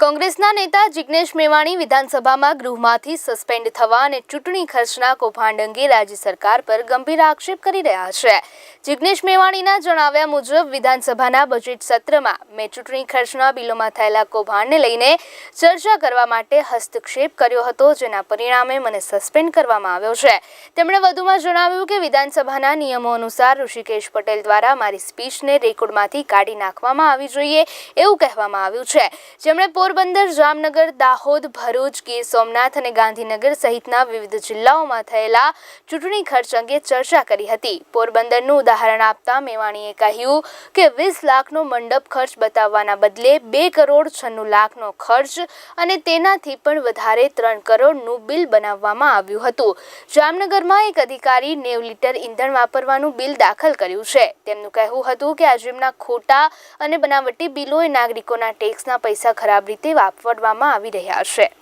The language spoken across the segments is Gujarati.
કોંગ્રેસના નેતા જિગ્નેશ મેવાણી વિધાનસભામાં ગૃહમાંથી સસ્પેન્ડ થવા અને ચૂંટણી ખર્ચના કૌભાંડ અંગે રાજ્ય સરકાર પર ગંભીર આક્ષેપ કરી રહ્યા છે. જિગ્નેશ મેવાણીના જણાવ્યા મુજબ, વિધાનસભાના બજેટ સત્રમાં મેં ચૂંટણી ખર્ચના બિલોમાં થયેલા કૌભાંડને લઈને ચર્ચા કરવા માટે હસ્તક્ષેપ કર્યો હતો, જેના પરિણામે મને સસ્પેન્ડ કરવામાં આવ્યો છે. તેમણે વધુમાં જણાવ્યું કે વિધાનસભાના નિયમો અનુસાર ઋષિકેશ પટેલ દ્વારા મારી સ્પીચને રેકોર્ડમાંથી કાઢી નાખવામાં આવી જોઈએ એવું કહેવામાં આવ્યું છે. જેમણે પોરબંદર, જામનગર, દાહોદ, ભરૂચ, ગીર સોમનાથ અને ગાંધીનગર સહિતના વિવિધ જિલ્લાઓમાં થયેલા ચૂંટણી ખર્ચ અંગે ચર્ચા કરી હતી. પોરબંદરનું ઉદાહરણ આપતા મેવાણીએ કહ્યું કે વીસ લાખનો મંડપ ખર્ચ બતાવવાના બદલે બે કરોડ છન્નું લાખનો ખર્ચ અને તેનાથી પણ વધારે ત્રણ કરોડનું બિલ બનાવવામાં આવ્યું હતું. જામનગરમાં એક અધિકારી નેવ લીટર ઈંધણ વાપરવાનું બિલ દાખલ કર્યું છે. તેમનું કહેવું હતું કે આ જેમના ખોટા અને બનાવટી બિલોએ નાગરિકોના ટેક્સના પૈસા ખરાબ રીતે વાપરવામાં આવી રહ્યા છે.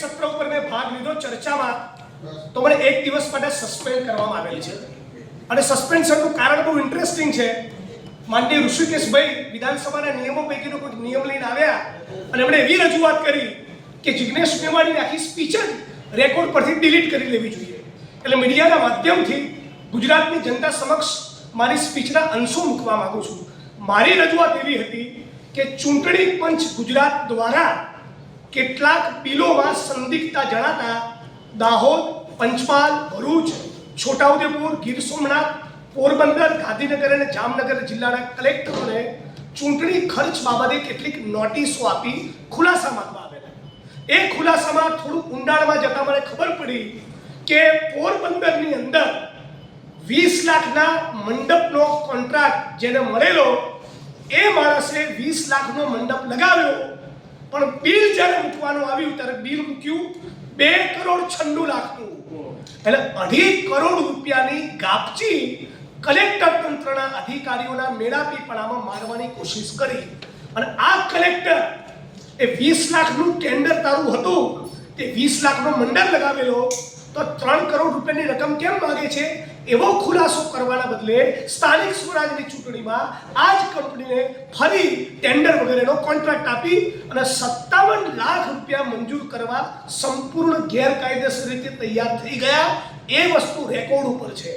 સત્ર ઉપર મેં ભાગ લીધો ચર્ચામાં. તો મને એક દિવસ માટે સસ્પેન્ડ કરવામાં આવેલ છે. અને સસ્પેન્શનનું કારણ બહુ ઇન્ટરેસ્ટિંગ છે. માનનીય ઋષિકેશભાઈ વિધાનસભાના નિયમો પૈકીનો કોઈ નિયમ લઈને આવ્યા. અને એમણે એવી રજૂઆત કરી કે જિજ્ઞેશ મેવાણીની આખી સ્પીચ જ રેકોર્ડ પરથી ડિલીટ કરી લેવી જોઈએ. એટલે મીડિયાના માધ્યમથી ગુજરાતની જનતા સમક્ષ મારી સ્પીચના અંશો મૂકવા માંગુ છું. મારી રજૂઆત એવી હતી કે ચૂંટણી પંચ ગુજરાત દ્વારા કેટલાક બિલોમાં સંદિગ્ધતા જણાતા દાહોદ, પંચમહાલ, ભરૂચ, છોટાઉદેપુર, ગીર સોમનાથ, પોરબંદર, ગાંધીનગર અને જામનગર જિલ્લાના કલેક્ટરોને ચૂંટણી ખર્ચ બાબતે કેટલીક નોટિસો આપી ખુલાસા માંગવા આવેલા. એ ખુલાસામાં થોડું ઊંડાણમાં જતા મને ખબર પડી કે પોરબંદરની અંદર વીસ લાખના મંડપનો કોન્ટ્રાક્ટ જેને મળેલો એ માણસે વીસ લાખનો મંડપ લગાવ્યો. પણ બિલ જ્યારે મૂકવાનું આવ્યું, ત્યારે બિલ મૂક્યું બે કરોડ છન્નું લાખનું. એટલે અઢી કરોડ રૂપિયાની ગાપચી કલેક્ટર તંત્રના અધિકારીઓના મેળાપીપણામાં મારવાની કોશિશ કરી. અને આ કલેક્ટર એ વીસ લાખનું ટેન્ડર તારું હતું. તે વીસ લાખનો મંડળ લગાવેલો. તો ત્રણ કરોડ રૂપિયાની રકમ કેમ માંગે છે? એવો ખુલાસો કરવાના બદલે સ્થાનિક સ્વરાજની ચૂંટણીમાં આ જ કંપનીને ફરી ટેન્ડર વગેરેનો કોન્ટ્રાક્ટ આપી અને સત્તાવન લાખ રૂપિયા મંજૂર કરવા સંપૂર્ણ ગેરકાયદેસર રીતે તૈયાર થઈ ગયા. એ વસ્તુ રેકોર્ડ ઉપર છે.